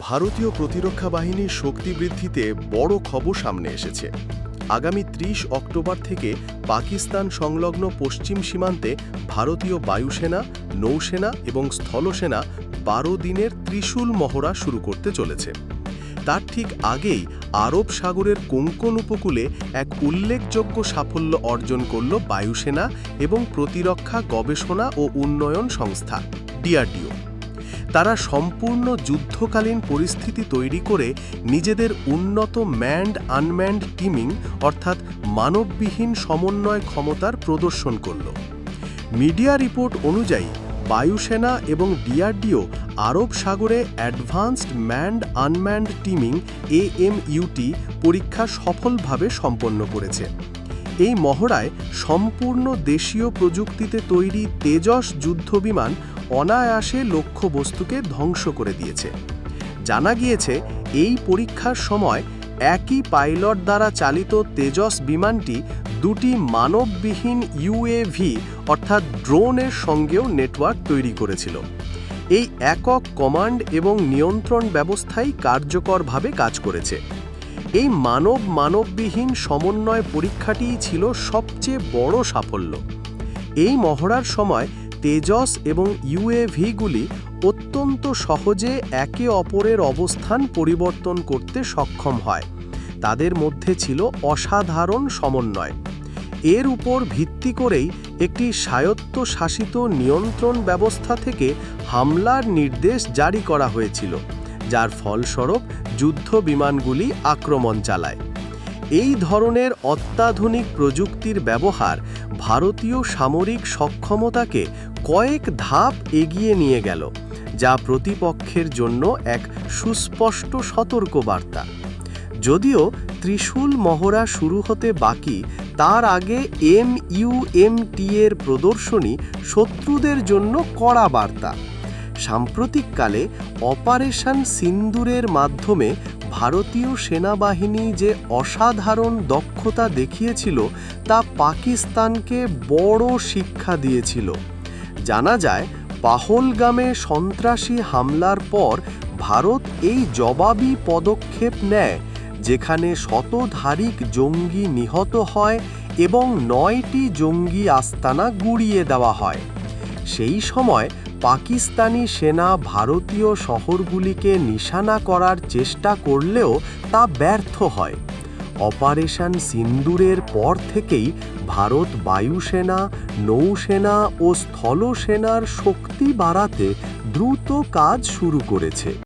ভারতীয় প্রতিরক্ষা বাহিনীর শক্তি বৃদ্ধিতে বড় খবর সামনে এসেছে। আগামী ৩০ অক্টোবর থেকে পাকিস্তান সংলগ্ন পশ্চিম সীমান্তে ভারতীয় বায়ুসেনা, নৌসেনা এবং স্থলসেনা বারো দিনের ত্রিশূল মহড়া শুরু করতে চলেছে। তার ঠিক আগেই আরব সাগরের কোঙ্কন উপকূলে এক উল্লেখযোগ্য সাফল্য অর্জন করল বায়ুসেনা এবং প্রতিরক্ষা গবেষণা ও উন্নয়ন সংস্থা, ডিআরডিও। তারা সম্পূর্ণ যুদ্ধকালীন পরিস্থিতি তৈরি করে নিজেদের উন্নত ম্যান্ড আনম্যান্ড টিমিং, অর্থাৎ মানববিহীন সমন্বয় ক্ষমতার প্রদর্শন করল। মিডিয়া রিপোর্ট অনুযায়ী, বায়ুসেনা এবং ডিআরডিও আরব সাগরে অ্যাডভান্সড ম্যান্ড আনম্যান্ড টিমিং এএমইউটি পরীক্ষা সফলভাবে সম্পন্ন করেছে। এই মহড়ায় সম্পূর্ণ দেশীয় প্রযুক্তিতে তৈরি তেজস যুদ্ধবিমান অনায়াসে লক্ষ্যবস্তুকে ধ্বংস করে দিয়েছে। জানা গিয়েছে, এই পরীক্ষার সময় একই পাইলট দ্বারা চালিত তেজস বিমানটি দুটি মানববিহীন ইউএভি অর্থাৎ ড্রোনের সঙ্গেও নেটওয়ার্ক তৈরি করেছিল। এই একক কমান্ড এবং নিয়ন্ত্রণ ব্যবস্থাই কার্যকরভাবে কাজ করেছে। এই মানব মানববিহীন সমন্বয় পরীক্ষাটিই ছিল সবচেয়ে বড় সাফল্য। এই মহড়ার সময় তেজস এবং ইউএভিগুলি অত্যন্ত সহজে একে অপরের অবস্থান পরিবর্তন করতে সক্ষম হয়। তাদের মধ্যে ছিল অসাধারণ সমন্বয়। এর উপর ভিত্তি করেই একটি স্বায়ত্তশাসিত নিয়ন্ত্রণ ব্যবস্থা থেকে হামলার নির্দেশ জারি করা হয়েছিল, যার ফলস্বরূপ যুদ্ধ বিমানগুলি আক্রমণ চালায়। এই ধরনের অত্যাধুনিক প্রযুক্তির ব্যবহার ভারতীয় সামরিক সক্ষমতাকে কয়েক ধাপ এগিয়ে নিয়ে গেল, যা প্রতিপক্ষের জন্য এক সুস্পষ্ট সতর্কবার্তা। যদিও ত্রিশূল মহড়া শুরু হতে বাকি, তার আগে এম এর প্রদর্শনী শত্রুদের জন্য কড়া বার্তা। সাম্প্রতিককালে অপারেশন সিন্দুরের মাধ্যমে ভারতীয় সেনাবাহিনী যে অসাধারণ দক্ষতা দেখিয়েছিল, তা পাকিস্তানকে বড় শিক্ষা দিয়েছিল। জানা যায়, পাহলগামে সন্ত্রাসী হামলার পর ভারত এই জবাবি পদক্ষেপ নেয়, যেখানে শতধারিক জঙ্গি নিহত হয় এবং নয়টি জঙ্গি আস্তানা গুড়িয়ে দেওয়া হয়। সেই সময় পাকিস্তানি সেনা ভারতীয় শহরগুলিকে নিশানা করার চেষ্টা করলেও তা ব্যর্থ হয়। অপারেশন সিন্দুরের পর থেকেই ভারত বায়ুসেনা, নৌসেনা ও স্থলসেনার শক্তি বাড়াতে দ্রুত কাজ শুরু করেছে।